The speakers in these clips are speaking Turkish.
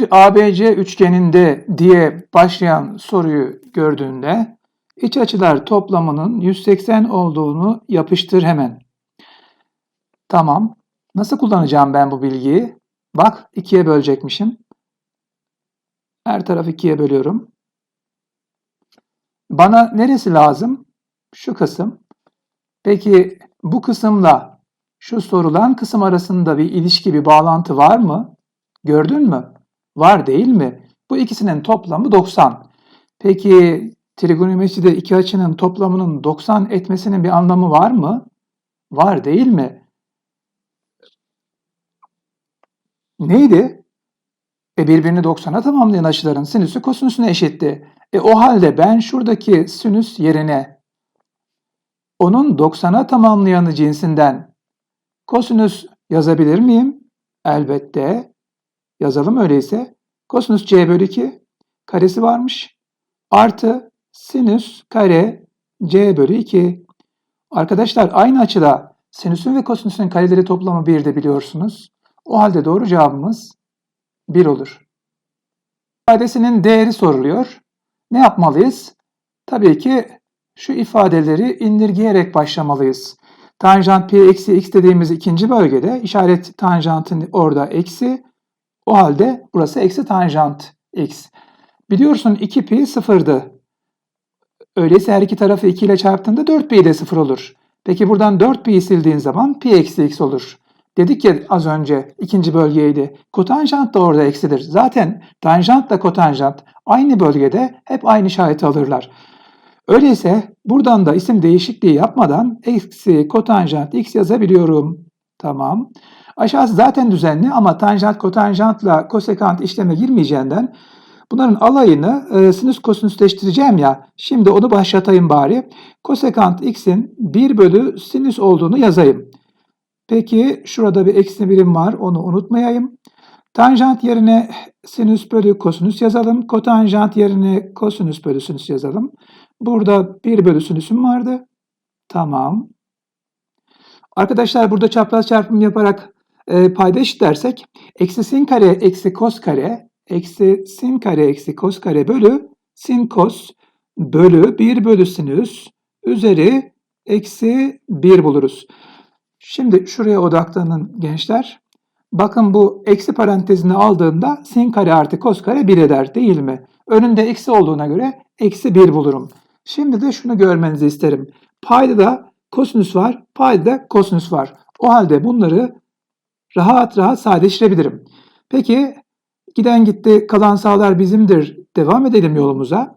Bir ABC üçgeninde diye başlayan soruyu gördüğünde iç açılar toplamının 180 olduğunu yapıştır hemen. Tamam. Nasıl kullanacağım ben bu bilgiyi? Bak ikiye bölecekmişim. Her tarafı ikiye bölüyorum. Bana neresi lazım? Şu kısım. Peki bu kısımla şu sorulan kısım arasında bir ilişki, bir bağlantı var mı? Gördün mü? Var değil mi? Bu ikisinin toplamı 90. Peki trigonometride iki açının toplamının 90 etmesinin bir anlamı var mı? Var değil mi? Neydi? E birbirini 90'a tamamlayan açıların sinüsü kosinüsüne eşitti. E o halde ben şuradaki sinüs yerine onun 90'a tamamlayanı cinsinden kosinüs yazabilir miyim? Elbette. Yazalım öyleyse. Kosinüs c bölü 2 karesi varmış. Artı sinüs kare c bölü 2. Arkadaşlar aynı açıda sinüsün ve kosinüsün kareleri toplamı 1 de biliyorsunuz. O halde doğru cevabımız 1 olur. İfadesinin değeri soruluyor. Ne yapmalıyız? Tabii ki şu ifadeleri indirgeyerek başlamalıyız. Tanjant pi eksi x dediğimiz ikinci bölgede işaret tanjantın orada eksi. O halde burası eksi tanjant x. Biliyorsun 2 pi sıfırdı. Öyleyse her iki tarafı 2 ile çarptığında 4 pi de sıfır olur. Peki buradan 4 pi sildiğin zaman pi eksi x olur. Dedik ya az önce ikinci bölgeydi. Kotanjant da orada eksidir. Zaten tanjant da kotanjant aynı bölgede hep aynı işareti alırlar. Öyleyse buradan da isim değişikliği yapmadan eksi kotanjant x yazabiliyorum. Tamam. Aşağısı zaten düzenli ama tanjant kotanjantla kosekant işleme girmeyeceğinden bunların alayını e, sinüs kosinüsleştireceğim ya. Şimdi onu başlatayım bari. Kosekant x'in 1 bölü sinüs olduğunu yazayım. Peki şurada bir eksi birim var onu unutmayayım. Tanjant yerine sinüs bölü kosinüs yazalım. Kotanjant yerine kosinüs bölü sinüs yazalım. Burada 1 bölü sinüsüm vardı. Tamam. Arkadaşlar burada çapraz çarpım yaparak e, payda eşitlersek eksi sin kare eksi kos kare eksi sin kare eksi kos kare bölü sin kos bölü 1 bölü sinüs üzeri eksi 1 buluruz. Şimdi şuraya odaklanın gençler. Bakın bu eksi parantezini aldığımda sin kare artı kos kare 1 eder değil mi? Önünde eksi olduğuna göre eksi 1 bulurum. Şimdi de şunu görmenizi isterim. Payda da kosinüs var, payda da kosinüs var. O halde bunları rahat rahat sadeleştirebilirim. Peki giden gitti kalan sağlar bizimdir. Devam edelim yolumuza.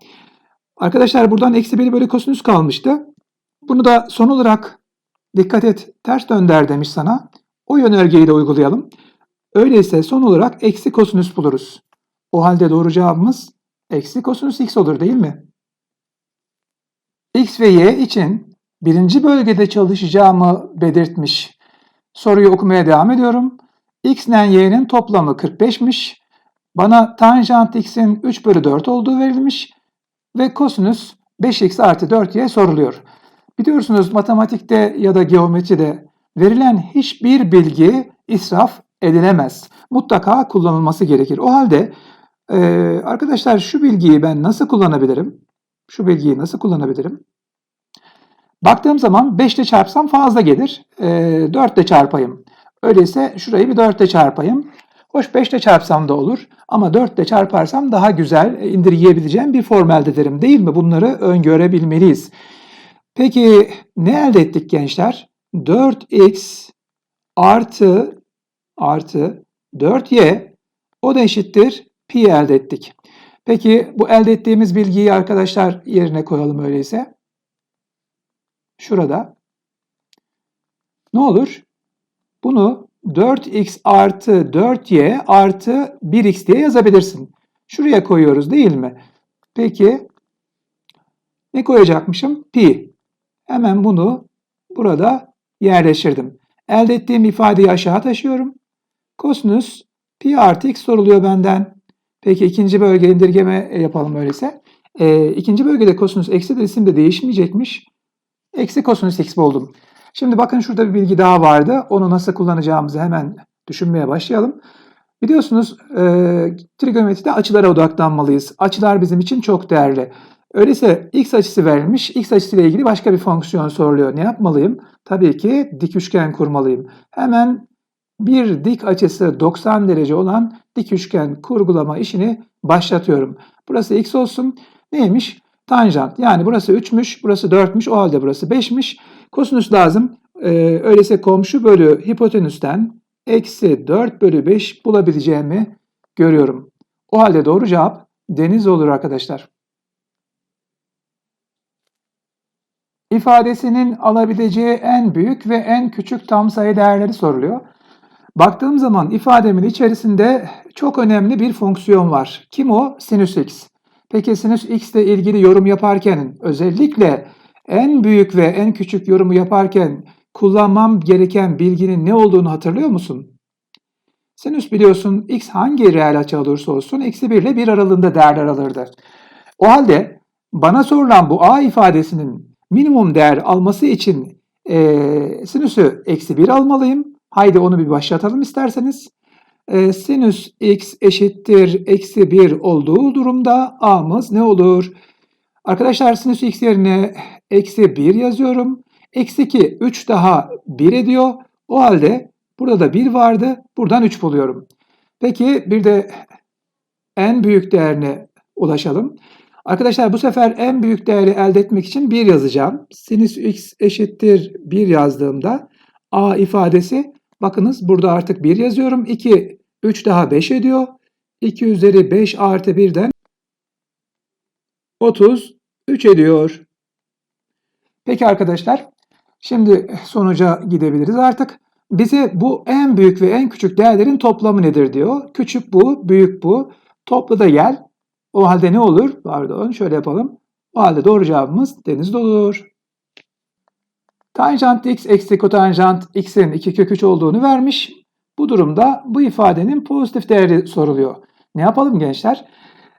Arkadaşlar buradan eksi 1 bölü kosinüs kalmıştı. Bunu da son olarak dikkat et ters dönder demiş sana. O yönergeyi de uygulayalım. Öyleyse son olarak eksi kosinüs buluruz. O halde doğru cevabımız eksi kosinüs x olur değil mi? X ve Y için birinci bölgede çalışacağımı belirtmiş. Soruyu okumaya devam ediyorum. X ile Y'nin toplamı 45'miş. Bana tanjant X'in 3 bölü 4 olduğu verilmiş. Ve kosinüs 5X artı 4Y soruluyor. Biliyorsunuz matematikte ya da geometride verilen hiçbir bilgi israf edilemez. Mutlaka kullanılması gerekir. O halde arkadaşlar şu bilgiyi ben nasıl kullanabilirim? Şu bilgiyi nasıl kullanabilirim? Baktığım zaman 5 ile çarpsam fazla gelir. E, 4 ile çarpayım. Öyleyse şurayı bir 4 ile çarpayım. Hoş 5 ile çarpsam da olur ama 4 ile çarparsam daha güzel e, indirgeyebileceğim bir form elde değil mi? Bunları öngörebilmeliyiz. Peki ne elde ettik gençler? 4x artı artı 4y o da eşittir pi elde ettik. Peki bu elde ettiğimiz bilgiyi arkadaşlar yerine koyalım öyleyse. Şurada. Ne olur? Bunu 4x artı 4y artı 1x diye yazabilirsin. Şuraya koyuyoruz değil mi? Peki ne koyacakmışım? Pi. Hemen bunu burada yerleştirdim. Elde ettiğim ifadeyi aşağı taşıyorum. Kosinüs pi artı x soruluyor benden. Peki ikinci bölge indirgeme yapalım öyleyse. E, ikinci bölgede kosinüs eksi de isim de değişmeyecekmiş. Eksi kosinüs x buldum. Şimdi bakın şurada bir bilgi daha vardı. Onu nasıl kullanacağımızı hemen düşünmeye başlayalım. Biliyorsunuz e, trigonometride açılara odaklanmalıyız. Açılar bizim için çok değerli. Öyleyse x açısı verilmiş. x açısıyla ilgili başka bir fonksiyon soruluyor. Ne yapmalıyım? Tabii ki dik üçgen kurmalıyım. Hemen bir dik açısı 90 derece olan dik üçgen kurgulama işini başlatıyorum. Burası x olsun. Neymiş? Tanjant. Yani burası 3'müş, burası 4'müş, o halde burası 5'miş. Kosinüs lazım. Ee, öyleyse komşu bölü hipotenüsten eksi 4 bölü 5 bulabileceğimi görüyorum. O halde doğru cevap deniz olur arkadaşlar. İfadesinin alabileceği en büyük ve en küçük tam sayı değerleri soruluyor. Baktığım zaman ifademin içerisinde çok önemli bir fonksiyon var. Kim o? Sinüs x. Peki sinüs x ile ilgili yorum yaparken özellikle en büyük ve en küçük yorumu yaparken kullanmam gereken bilginin ne olduğunu hatırlıyor musun? Sinüs biliyorsun x hangi reel açı olursa olsun eksi 1 ile 1 aralığında değerler alırdı. O halde bana sorulan bu a ifadesinin minimum değer alması için e, sinüsü eksi 1 almalıyım. Haydi onu bir başlatalım isterseniz. E, sinüs x eşittir eksi 1 olduğu durumda a'mız ne olur? Arkadaşlar sinüs x yerine eksi 1 yazıyorum. Eksi 2 3 daha 1 ediyor. O halde burada da 1 vardı. Buradan 3 buluyorum. Peki bir de en büyük değerine ulaşalım. Arkadaşlar bu sefer en büyük değeri elde etmek için 1 yazacağım. Sinüs x eşittir 1 yazdığımda a ifadesi bakınız burada artık 1 yazıyorum. 2, 3 daha 5 ediyor. 2 üzeri 5 artı 1'den 33 ediyor. Peki arkadaşlar şimdi sonuca gidebiliriz artık. Bize bu en büyük ve en küçük değerlerin toplamı nedir diyor. Küçük bu, büyük bu. Topla da gel. O halde ne olur? Pardon şöyle yapalım. O halde doğru cevabımız denizde olur. Tanjant x eksi kotanjant x'in 2 kök 3 olduğunu vermiş. Bu durumda bu ifadenin pozitif değeri soruluyor. Ne yapalım gençler?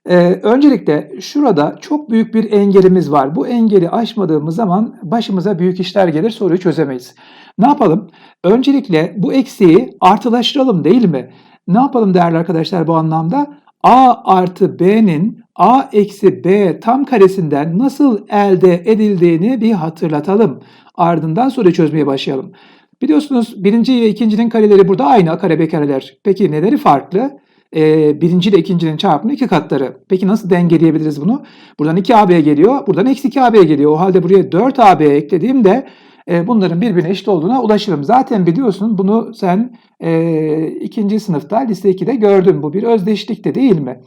Ee, öncelikle şurada çok büyük bir engelimiz var. Bu engeli aşmadığımız zaman başımıza büyük işler gelir soruyu çözemeyiz. Ne yapalım? Öncelikle bu eksiği artılaştıralım değil mi? Ne yapalım değerli arkadaşlar bu anlamda? a artı b'nin a eksi b tam karesinden nasıl elde edildiğini bir hatırlatalım. Ardından soruyu çözmeye başlayalım. Biliyorsunuz birinci ve ikincinin kareleri burada aynı a kare b kareler. Peki neleri farklı? Ee, birinci ile ikincinin çarpımı iki katları. Peki nasıl dengeleyebiliriz bunu? Buradan 2ab geliyor, buradan eksi 2ab geliyor. O halde buraya 4ab eklediğimde e, bunların birbirine eşit olduğuna ulaşırım. Zaten biliyorsun bunu sen e, ikinci sınıfta lise 2'de gördün. Bu bir özdeşlik de değil mi?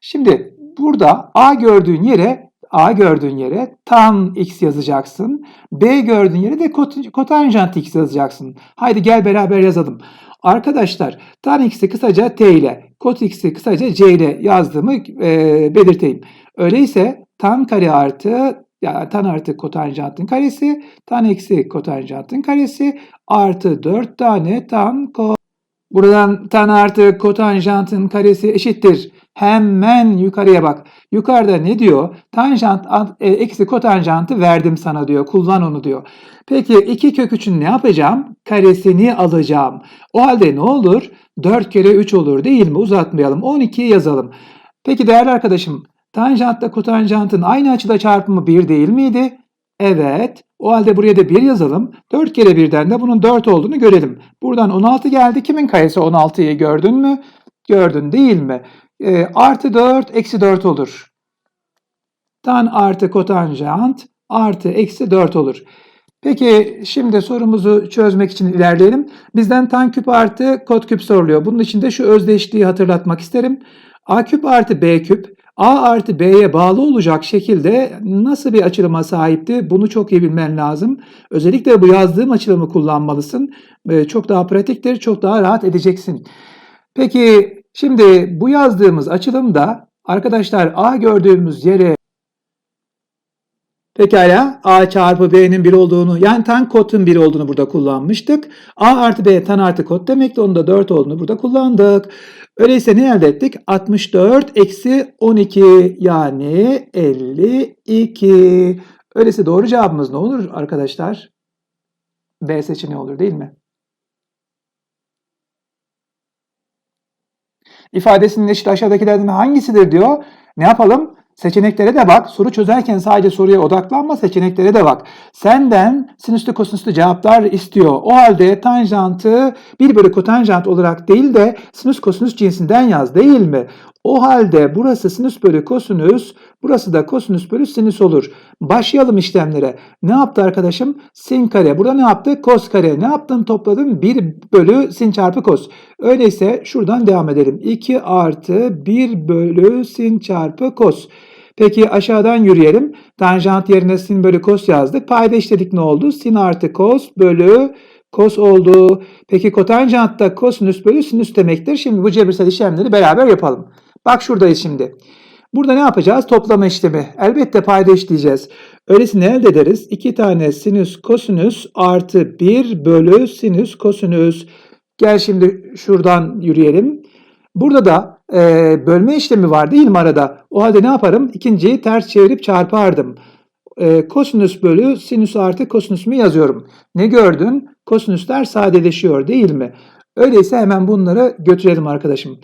Şimdi burada A gördüğün yere A gördüğün yere tan x yazacaksın. B gördüğün yere de kot, kotanjant x yazacaksın. Haydi gel beraber yazalım. Arkadaşlar tan x'i kısaca t ile, kot x'i kısaca c ile yazdığımı e, belirteyim. Öyleyse tan kare artı yani tan artı kotanjantın karesi, tan eksi kotanjantın karesi artı 4 tane tan ko. Buradan tan artı kotanjantın karesi eşittir. Hemen yukarıya bak. Yukarıda ne diyor? Tanjant e, eksi kotanjantı verdim sana diyor. Kullan onu diyor. Peki 2 kök 3'ün ne yapacağım? Karesini alacağım. O halde ne olur? 4 kere 3 olur değil mi? Uzatmayalım. 12'yi yazalım. Peki değerli arkadaşım Tanjantla kotanjantın aynı açıda çarpımı 1 değil miydi? Evet. O halde buraya da 1 yazalım. 4 kere 1'den de bunun 4 olduğunu görelim. Buradan 16 geldi. Kimin karesi 16'yı gördün mü? Gördün değil mi? E, artı 4 eksi 4 olur. Tan artı kotanjant artı eksi 4 olur. Peki şimdi sorumuzu çözmek için ilerleyelim. Bizden tan küp artı kot küp soruluyor. Bunun için de şu özdeşliği hatırlatmak isterim. A küp artı B küp A artı B'ye bağlı olacak şekilde nasıl bir açılıma sahipti? Bunu çok iyi bilmen lazım. Özellikle bu yazdığım açılımı kullanmalısın. Ee, çok daha pratiktir, çok daha rahat edeceksin. Peki şimdi bu yazdığımız açılımda arkadaşlar A gördüğümüz yere Pekala A çarpı B'nin 1 olduğunu yani tan kotun 1 olduğunu burada kullanmıştık. A artı B tan artı kot demekti. Onun da 4 olduğunu burada kullandık. Öyleyse ne elde ettik? 64 eksi 12 yani 52. Öyleyse doğru cevabımız ne olur arkadaşlar? B seçeneği olur değil mi? İfadesinin eşit aşağıdakilerden hangisidir diyor. Ne yapalım? Seçeneklere de bak. Soru çözerken sadece soruya odaklanma, seçeneklere de bak. Senden sinüslü kosinüslü cevaplar istiyor. O halde tanjantı 1 bölü kotanjant olarak değil de sinüs kosinüs cinsinden yaz değil mi? O halde burası sinüs bölü kosinüs, burası da kosinüs bölü sinüs olur. Başlayalım işlemlere. Ne yaptı arkadaşım? Sin kare. Burada ne yaptı? Kos kare. Ne yaptın? Topladın 1 bölü sin çarpı kos. Öyleyse şuradan devam edelim. 2 artı 1 bölü sin çarpı kos. Peki aşağıdan yürüyelim. Tanjant yerine sin bölü kos yazdık. Payda işledik ne oldu? Sin artı kos bölü kos oldu. Peki kotanjant da kosinüs bölü sinüs demektir. Şimdi bu cebirsel işlemleri beraber yapalım. Bak şuradayız şimdi. Burada ne yapacağız? Toplama işlemi. Elbette payda işleyeceğiz. Öyleyse ne elde ederiz? 2 tane sinüs kosinüs artı 1 bölü sinüs kosinüs. Gel şimdi şuradan yürüyelim. Burada da e, bölme işlemi var değil mi arada? O halde ne yaparım? İkinciyi ters çevirip çarpardım. E, kosinüs bölü sinüs artı kosinüsümü yazıyorum. Ne gördün? Kosinüsler sadeleşiyor değil mi? Öyleyse hemen bunları götürelim arkadaşım.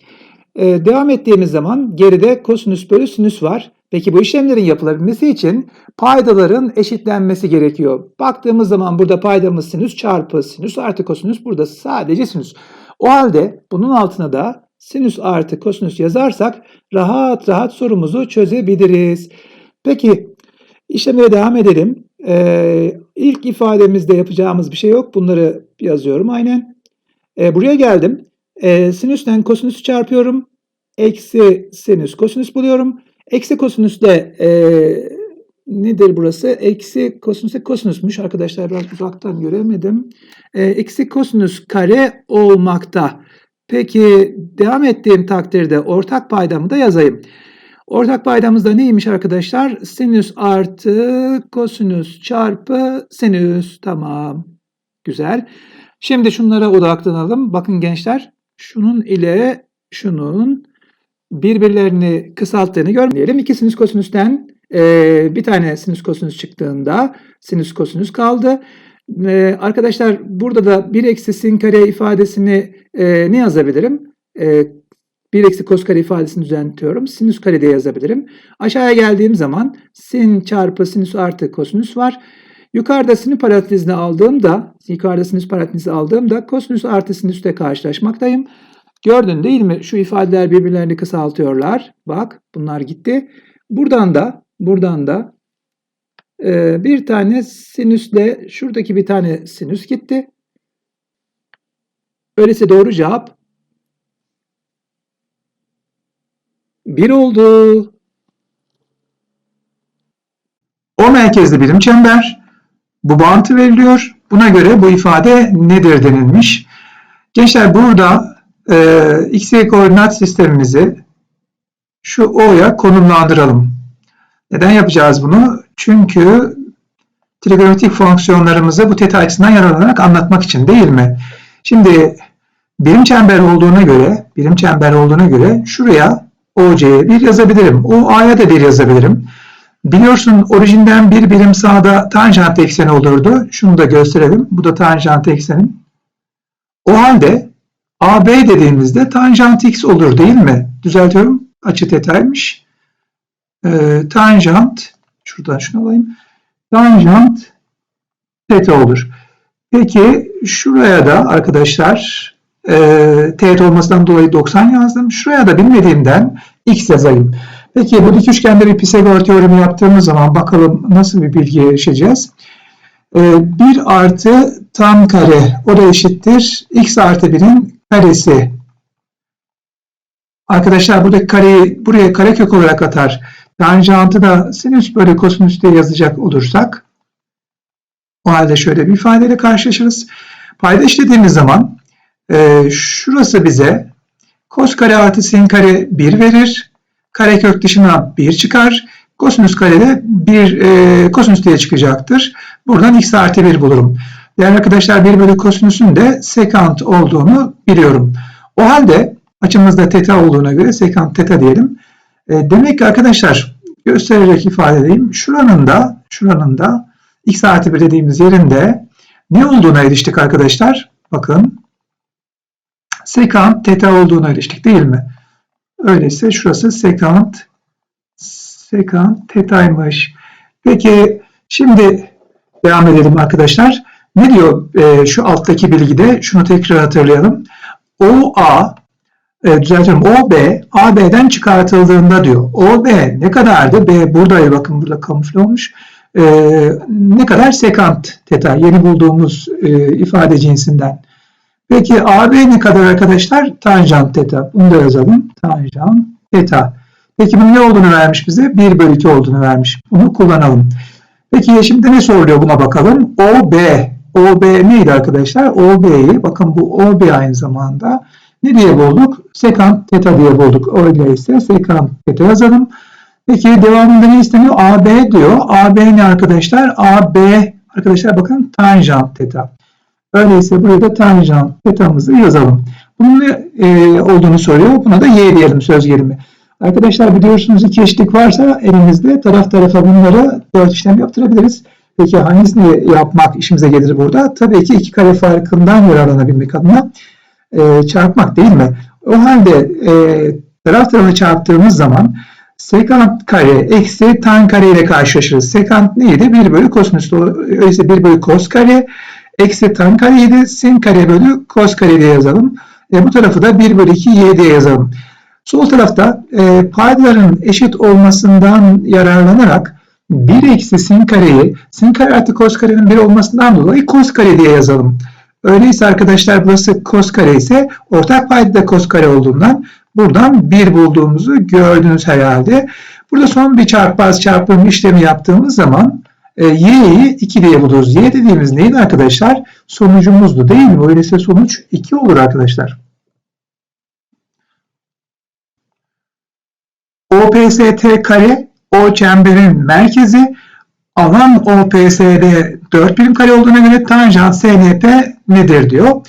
Ee, devam ettiğimiz zaman geride kosinüs bölü sinüs var. Peki bu işlemlerin yapılabilmesi için paydaların eşitlenmesi gerekiyor. Baktığımız zaman burada paydamız sinüs çarpı sinüs artı kosinüs burada sadece sinüs. O halde bunun altına da sinüs artı kosinüs yazarsak rahat rahat sorumuzu çözebiliriz. Peki işlemeye devam edelim. Ee, ilk ifademizde yapacağımız bir şey yok. Bunları yazıyorum aynen. Ee, buraya geldim. E, sinüsten kosinüsü çarpıyorum. Eksi sinüs kosinüs buluyorum. Eksi kosinüs de e, nedir burası? Eksi kosinüs kosinüsmüş. Arkadaşlar biraz uzaktan göremedim. E, eksi kosinüs kare olmakta. Peki devam ettiğim takdirde ortak paydamı da yazayım. Ortak paydamız da neymiş arkadaşlar? Sinüs artı kosinüs çarpı sinüs. Tamam. Güzel. Şimdi şunlara odaklanalım. Bakın gençler şunun ile şunun birbirlerini kısalttığını görmeyelim. İki sinüs kosinüsten e, bir tane sinüs kosinüs çıktığında sinüs kosinüs kaldı. E, arkadaşlar burada da 1 eksi sin kare ifadesini e, ne yazabilirim? E, 1 eksi kos kare ifadesini düzenliyorum. Sinüs kare de yazabilirim. Aşağıya geldiğim zaman sin çarpı sinüs artı kosinüs var. Yukarıda sinüs parantezini aldığımda, yukarıda sinüs parantezini aldığımda kosinüs artı sinüsle karşılaşmaktayım. Gördün değil mi? Şu ifadeler birbirlerini kısaltıyorlar. Bak bunlar gitti. Buradan da buradan da e, bir tane sinüsle şuradaki bir tane sinüs gitti. Öyleyse doğru cevap 1 oldu. O merkezli birim çember bu bağıntı veriliyor. Buna göre bu ifade nedir denilmiş. Gençler burada e, x koordinat sistemimizi şu O'ya konumlandıralım. Neden yapacağız bunu? Çünkü trigonometrik fonksiyonlarımızı bu teta açısından yararlanarak anlatmak için değil mi? Şimdi birim çember olduğuna göre, birim çember olduğuna göre şuraya OC'ye bir yazabilirim. OA'ya da bir yazabilirim. Biliyorsun orijinden bir birim sağda tanjant ekseni olurdu. Şunu da gösterelim. Bu da tanjant eksenin. O halde AB dediğimizde tanjant x olur değil mi? Düzeltiyorum. Açı tetaymış. Ee, tanjant şuradan şunu alayım. Tanjant teta olur. Peki şuraya da arkadaşlar e, teğet olmasından dolayı 90 yazdım. Şuraya da bilmediğimden x yazayım. Peki bu dik üçgende bir Pisagor teoremi yaptığımız zaman bakalım nasıl bir bilgiye erişeceğiz. Ee, 1 artı tan kare o da eşittir x artı 1'in karesi. Arkadaşlar buradaki kareyi buraya karekök olarak atar. Tanjantı da sinüs bölü kosinüs diye yazacak olursak o halde şöyle bir ifadeyle karşılaşırız. Payda işlediğimiz zaman e, şurası bize kos kare artı sin kare 1 verir karekök dışına 1 çıkar. Kosinüs karede 1 e, kosinüs diye çıkacaktır. Buradan x artı 1 bulurum. Değerli arkadaşlar 1 bölü kosinüsün de sekant olduğunu biliyorum. O halde açımızda teta olduğuna göre sekant teta diyelim. E, demek ki arkadaşlar göstererek ifade edeyim. Şuranın da şuranın da x artı 1 dediğimiz yerinde ne olduğuna eriştik arkadaşlar? Bakın sekant teta olduğuna eriştik değil mi? Öyleyse şurası sekant sekant tetaymış. Peki şimdi devam edelim arkadaşlar. Ne diyor e, şu alttaki bilgide? Şunu tekrar hatırlayalım. OA e, düzeltiyorum. OB AB'den çıkartıldığında diyor. OB ne kadardı? B burada bakın burada kamufle olmuş. E, ne kadar? Sekant teta. Yeni bulduğumuz e, ifade cinsinden. Peki AB ne kadar arkadaşlar? Tanjant teta. Bunu da yazalım. Tanjant teta. Peki bunun ne olduğunu vermiş bize? 1 bölü 2 olduğunu vermiş. Bunu kullanalım. Peki şimdi ne soruluyor buna bakalım. OB. OB neydi arkadaşlar? OB'yi bakın bu OB aynı zamanda ne diye bulduk? Sekant teta diye bulduk. Öyleyse sekant teta yazalım. Peki devamında ne isteniyor? AB diyor. AB ne arkadaşlar? AB arkadaşlar bakın tanjant teta. Öyleyse buraya da tanjant tetamızı yazalım. Bunun ne e, olduğunu soruyor. Buna da y diyelim söz gelimi. Arkadaşlar biliyorsunuz iki eşitlik varsa elimizde taraf tarafa bunları dört işlem yaptırabiliriz. Peki hangisini yapmak işimize gelir burada? Tabii ki iki kare farkından yararlanabilmek adına e, çarpmak değil mi? O halde e, taraf tarafa çarptığımız zaman sekant kare eksi tan kare ile karşılaşırız. Sekant neydi? 1 bölü kosinüs. Öyleyse 1 bölü kos kare eksi tan kareydi. Sin kare bölü kos kare diye yazalım. E, bu tarafı da 1 bölü 2 y diye yazalım. Sol tarafta e, paydaların eşit olmasından yararlanarak 1 eksi sin kareyi sin kare artı kos karenin 1 olmasından dolayı kos kare diye yazalım. Öyleyse arkadaşlar burası kos kare ise ortak payda da kos kare olduğundan buradan 1 bulduğumuzu gördünüz herhalde. Burada son bir çarpmaz çarpım işlemi yaptığımız zaman e, y'yi 2 diye buluruz. y dediğimiz neydi arkadaşlar? Sonucumuzdu değil mi? Öyleyse sonuç 2 olur arkadaşlar. OPST kare o çemberin merkezi alan OPSD 4 birim kare olduğuna göre tanjant SNP nedir diyor.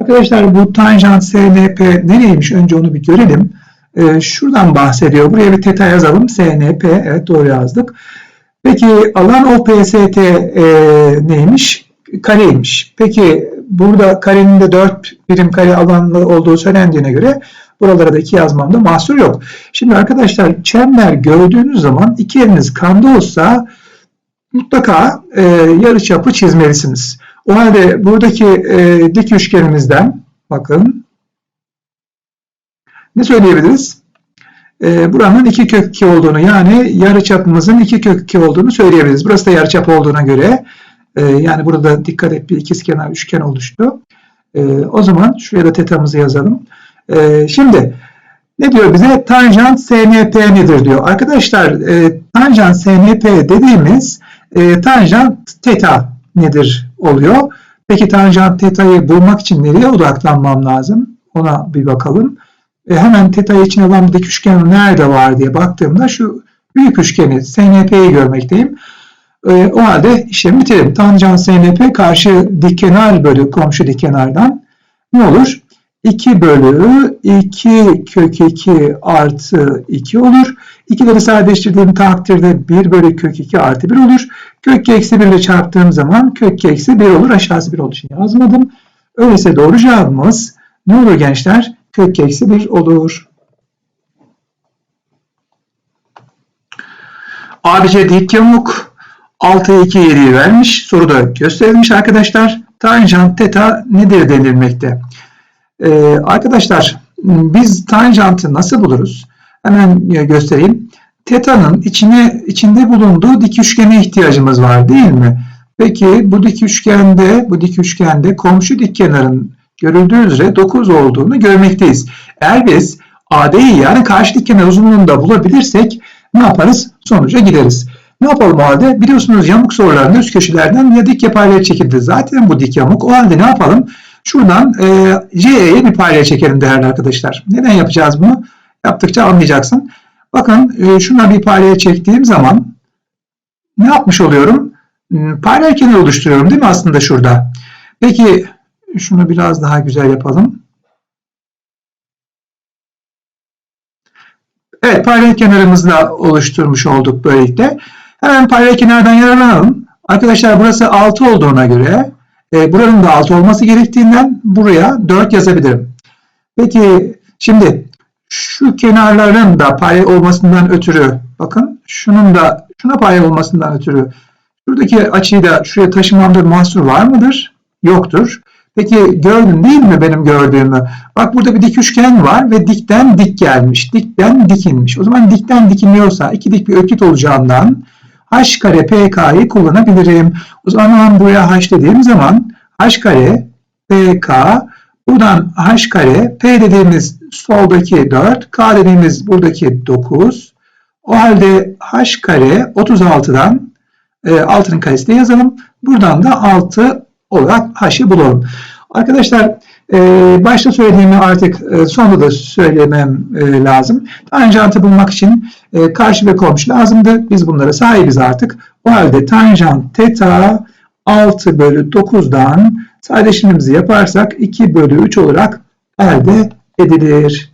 Arkadaşlar bu tanjant SNP nereymiş önce onu bir görelim. Ee, şuradan bahsediyor. Buraya bir teta yazalım. SNP evet doğru yazdık. Peki alan OPST e, neymiş? Kareymiş. Peki burada karenin de 4 birim kare alanlı olduğu söylendiğine göre Buralara da iki yazmamda mahsur yok. Şimdi arkadaşlar çember gördüğünüz zaman iki eliniz kanda olsa mutlaka e, yarıçapı çizmelisiniz. O halde buradaki e, dik üçgenimizden bakın ne söyleyebiliriz? E, buranın 2 kök 2 olduğunu yani yarıçapımızın 2 kök 2 olduğunu söyleyebiliriz. Burası da yarıçap olduğuna göre e, yani burada dikkat et bir ikizkenar üçgen oluştu. E, o zaman şuraya da tetamızı yazalım. Ee, şimdi ne diyor bize? Tanjant SNP nedir diyor. Arkadaşlar e, tanjant SNP dediğimiz e, tanjant teta nedir oluyor. Peki tanjant teta'yı bulmak için nereye odaklanmam lazım? Ona bir bakalım. E, hemen teta için olan dik üçgen nerede var diye baktığımda şu büyük üçgeni SNP'yi görmekteyim. E, o halde işlemi bitirelim. Tanjant SNP karşı dik kenar bölü komşu dik kenardan ne olur? 2 bölü 2 kök 2 artı 2 olur. İkileri sadeleştirdiğim takdirde 1 bölü kök 2 artı 1 olur. Kök eksi 1 ile çarptığım zaman kök eksi 1 olur. Aşağısı 1 olduğu için yazmadım. Öyleyse doğru cevabımız ne olur gençler? Kök eksi 1 olur. ABC dik yamuk 6 2 7'yi vermiş. Soruda gösterilmiş arkadaşlar. Tanjant teta nedir denilmekte? Ee, arkadaşlar biz tanjantı nasıl buluruz? Hemen göstereyim. Teta'nın içine içinde bulunduğu dik üçgene ihtiyacımız var değil mi? Peki bu dik üçgende bu dik üçgende komşu dik kenarın görüldüğü üzere 9 olduğunu görmekteyiz. Eğer biz AD'yi yani karşı dik kenar uzunluğunu da bulabilirsek ne yaparız? Sonuca gideriz. Ne yapalım o halde? Biliyorsunuz yamuk sorularında üst köşelerden ya dik yapayla çekildi. Zaten bu dik yamuk. O halde ne yapalım? Şuradan e, CE'ye bir payla çekelim değerli arkadaşlar. Neden yapacağız bunu? Yaptıkça anlayacaksın. Bakın e, şuna bir payla çektiğim zaman ne yapmış oluyorum? Hmm, Paralel kenar oluşturuyorum değil mi aslında şurada? Peki şunu biraz daha güzel yapalım. Evet paralel kenarımızı da oluşturmuş olduk böylelikle. Hemen paralel kenardan yararlanalım. Arkadaşlar burası 6 olduğuna göre e, buranın da 6 olması gerektiğinden buraya 4 yazabilirim. Peki şimdi şu kenarların da pay olmasından ötürü bakın şunun da şuna pay olmasından ötürü şuradaki açıyı da şuraya taşımamda mahsur var mıdır? Yoktur. Peki gördün değil mi benim gördüğümü? Bak burada bir dik üçgen var ve dikten dik gelmiş. Dikten dik inmiş. O zaman dikten dik iniyorsa iki dik bir öklit olacağından h kare pk'yı kullanabilirim. O zaman buraya h dediğim zaman h kare pk buradan h kare p dediğimiz soldaki 4 k dediğimiz buradaki 9 o halde h kare 36'dan e, 6'nın karesini yazalım. Buradan da 6 olarak h'ı bulalım. Arkadaşlar e, başta söylediğimi artık e, sonunda da söylemem e, lazım. Tanjantı bulmak için e, karşı ve komşu lazımdı. Biz bunlara sahibiz artık. O halde tanjant teta 6 bölü 9'dan sadeleştirmemizi yaparsak 2 bölü 3 olarak elde edilir.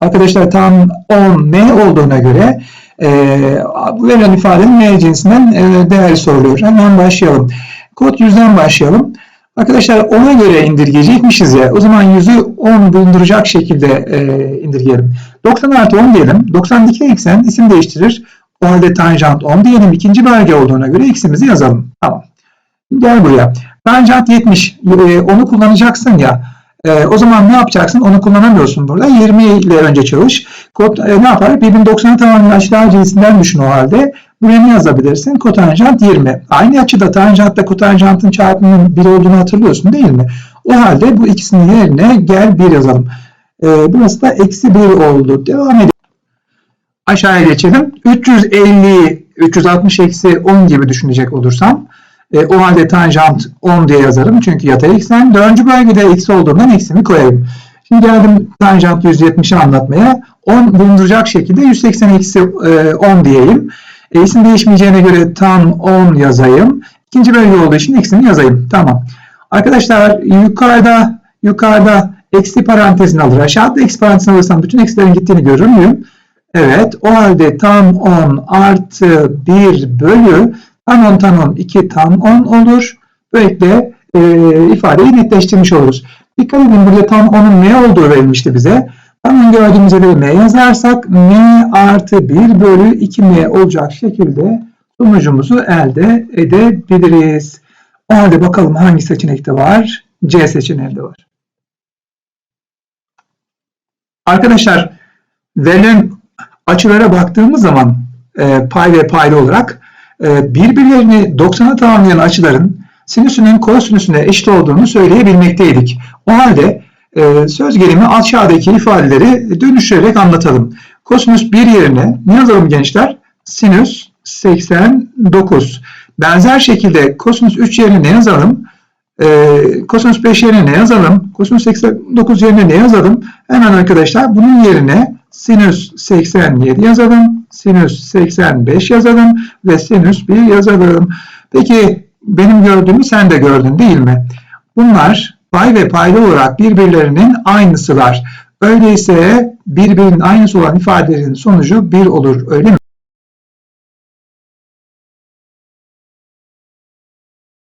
Arkadaşlar tam 10 m olduğuna göre e, verilen ifadenin m cinsinden e, değeri soruluyor. Hemen başlayalım. Kod 100'den başlayalım. Arkadaşlar 10'a göre indirgeyecekmişiz ya. O zaman 100'ü 10 bulunduracak şekilde e, indirgeyelim. 90 artı 10 diyelim. 90'daki eksen isim değiştirir. O halde tanjant 10 diyelim. İkinci belge olduğuna göre x'imizi yazalım. Tamam. Gel buraya. Tanjant 70. E, onu kullanacaksın ya. E, o zaman ne yapacaksın? Onu kullanamıyorsun burada. 20 ile önce çalış. Kod e, ne yapar? Birbirini 90'a tamamlayan açılar cinsinden düşün o halde. Buraya ne yazabilirsin? Kotanjant 20. Aynı açıda tanjantla kotanjantın çarpımının 1 olduğunu hatırlıyorsun değil mi? O halde bu ikisinin yerine gel 1 yazalım. E, burası da eksi 1 oldu. Devam edelim. Aşağıya geçelim. 350, 360 eksi 10 gibi düşünecek olursam e, o halde tanjant 10 diye yazarım. Çünkü yatay eksen. Dördüncü bölgede eksi olduğundan eksimi koyarım. Şimdi geldim tanjant 170'i anlatmaya. 10 bulunduracak şekilde 180 eksi e, 10 diyeyim. E, isim değişmeyeceğine göre tam 10 yazayım. İkinci bölge olduğu için eksini yazayım. Tamam. Arkadaşlar yukarıda yukarıda eksi parantezini alır. Aşağıda eksi parantezini alırsam bütün eksilerin gittiğini görür müyüm? Evet. O halde tam 10 artı 1 bölü tam 10 tam 10 2 tam 10 olur. Böylelikle e, ifadeyi netleştirmiş oluruz. Dikkat edin burada tam 10'un ne olduğu verilmişti bize. Tam gördüğümüz üzere m yazarsak m artı 1 bölü 2m olacak şekilde sonucumuzu elde edebiliriz. O halde bakalım hangi seçenekte var? C seçeneğinde var. Arkadaşlar verilen açılara baktığımız zaman e, pay ve paylı olarak birbirlerini 90'a tamamlayan açıların sinüsünün kosinüsüne eşit olduğunu söyleyebilmekteydik. O halde e, söz gelimi aşağıdaki ifadeleri dönüştürerek anlatalım. Kosinüs 1 yerine ne yazalım gençler? Sinüs 89. Benzer şekilde kosinüs 3 yerine ne yazalım? E, kosinüs 5 yerine ne yazalım? Kosinüs 89 yerine ne yazalım? Hemen arkadaşlar bunun yerine sinüs 87 yazalım, sinüs 85 yazalım ve sinüs 1 yazalım. Peki benim gördüğümü sen de gördün değil mi? Bunlar pay ve paylı olarak birbirlerinin aynısılar. Öyleyse birbirinin aynısı olan ifadelerin sonucu 1 olur öyle mi?